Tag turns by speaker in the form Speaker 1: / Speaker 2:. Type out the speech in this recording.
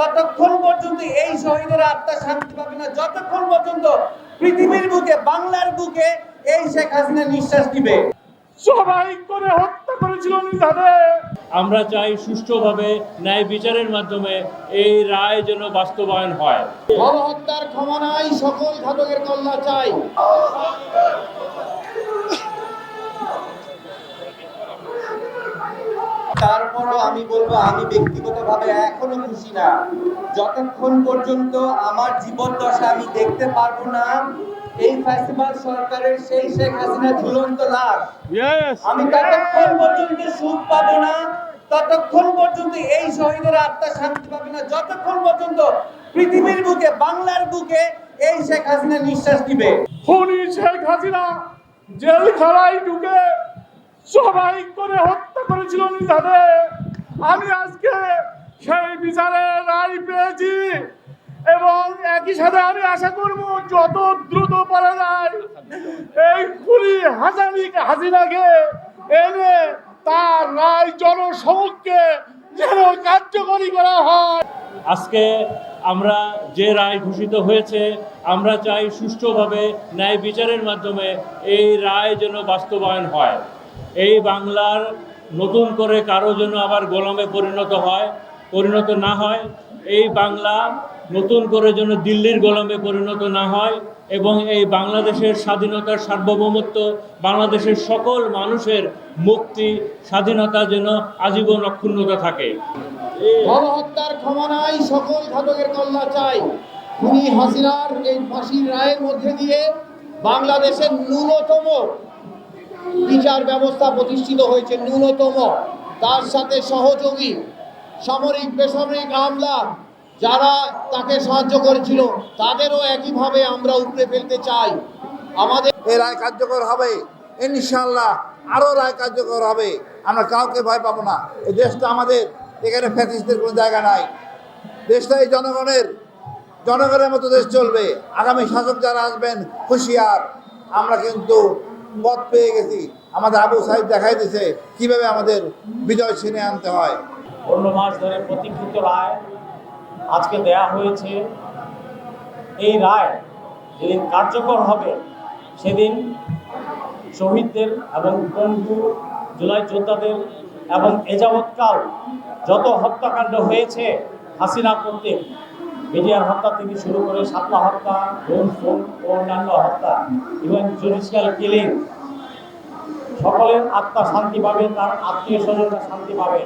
Speaker 1: ততক্ষণ পর্যন্ত এই শহীদের আত্মা শান্তি পাবে না। যতক্ষণ পর্যন্ত পৃথিবীর বুকে বাংলার বুকে এই শেখ হাসিনা নিঃশ্বাস দিবে
Speaker 2: সবাই করে হত্যা করেছিল নিধারে
Speaker 3: আমরা চাই সুষ্ঠুভাবে ন্যায় বিচারের মাধ্যমে এই রায় যেন বাস্তবায়ন হয়।
Speaker 4: গণহত্যার ক্ষমা নাই সকল ঘাতকের কল্লা চাই।
Speaker 1: তারপরও আমি বলব আমি ব্যক্তিগতভাবে এখনও খুশি না। যতক্ষণ পর্যন্ত আমার জীবন দশা আমি দেখতে পারব না এই ফ্যাসিবাদ সরকারের সেই শেখ হাসিনা ঝুলন্ত লাশ আমি ততক্ষণ পর্যন্ত সুখ পাবো না ততক্ষণ পর্যন্ত এই শহীদের আত্মা শান্তি পাবে না যতক্ষণ পর্যন্ত পৃথিবীর বুকে বাংলার বুকে এই শেখ হাসিনা নিঃশ্বাস দিবে
Speaker 2: খুনি শেখ হাসিনা জেলখানায় ঢুকে সবাই করে হত্যা করেছিল নিধারে আমি আজকে সেই বিচারে রায় পেয়েছি এবং একই সাথে আমি আশা করব যত দ্রুত পারা যায়, এই খুনি হাসানি হাসিনাকে এনে তার রায় জনসমক্ষে যেন কার্যকরী করা হয়।
Speaker 3: আজকে আমরা যে রায় ঘোষিত হয়েছে, আমরা চাই সুষ্ঠুভাবে ন্যায় বিচারের মাধ্যমে এই রায় যেন বাস্তবায়ন হয়। এই বাংলার নতুন করে কারও যেন আবার গোলামে পরিণত হয়, পরিণত না হয়, এই বাংলা নতুন করে যেন দিল্লির গোলামে পরিণত না হয় এবং এই বাংলাদেশের স্বাধীনতার সার্বভৌমত্ব, বাংলাদেশের সকল মানুষের মুক্তি, স্বাধীনতা যেন আজীবন অক্ষুণ্ণতা থাকে।
Speaker 4: গণহত্যার ক্ষমা নাই সকল ঘাতকের কল্লা চাই। খুনি হাসিনার এই ফাঁসির রায়ের মধ্যে দিয়ে বাংলাদেশের ন্যূনতম বিচার ব্যবস্থা প্রতিষ্ঠিত হয়েছে। ন্যূনতম, তার সাথে সহযোগী, সামরিক, বেসামরিক আমলা, যারা তাকে সাহায্য করেছিল, তাদেরও একইভাবে আমরা উপড়ে ফেলতে চাই। আমাদের
Speaker 5: এই রায় কার্যকর হবে। ইনশাল্লাহ আরও রায় কার্যকর হবে। আমরা কাউকে ভয় পাবো না। এই দেশটা আমাদের, এখানে ফ্যাসিস্টের কোনো জায়গা নাই। দেশটা এই জনগণের জনগণের মতো দেশ চলবে। আগামী শাসক যারা আসবেন, হুঁশিয়ার। আমরা কিন্তু পথ পেয়ে গেছি। আমাদের আবু সাহেব দেখাই দিছে কীভাবে আমাদের বিজয় ছিনে আনতে হয়।
Speaker 6: পনেরো মাস ধরে প্রতীক্ষিত রায় আজকে দেয়া হয়েছে। এই রায় যেদিন কার্যকর হবে, সেদিন শহীদদের এবং বন্ধু জুলাই যোদ্ধাদের এবং এযাবৎকাল যত হত্যাকাণ্ড হয়েছে, হাসিনা কর্তৃক মিডিয়ার হত্যা থেকে শুরু করে সাতলা হত্যা গুম ফোন ও অন্যান্য হত্যা ইভেন জুডিশিয়াল কিলিং সকলের আত্মা শান্তি পাবে, তার আত্মীয় স্বজনরা শান্তি পাবে।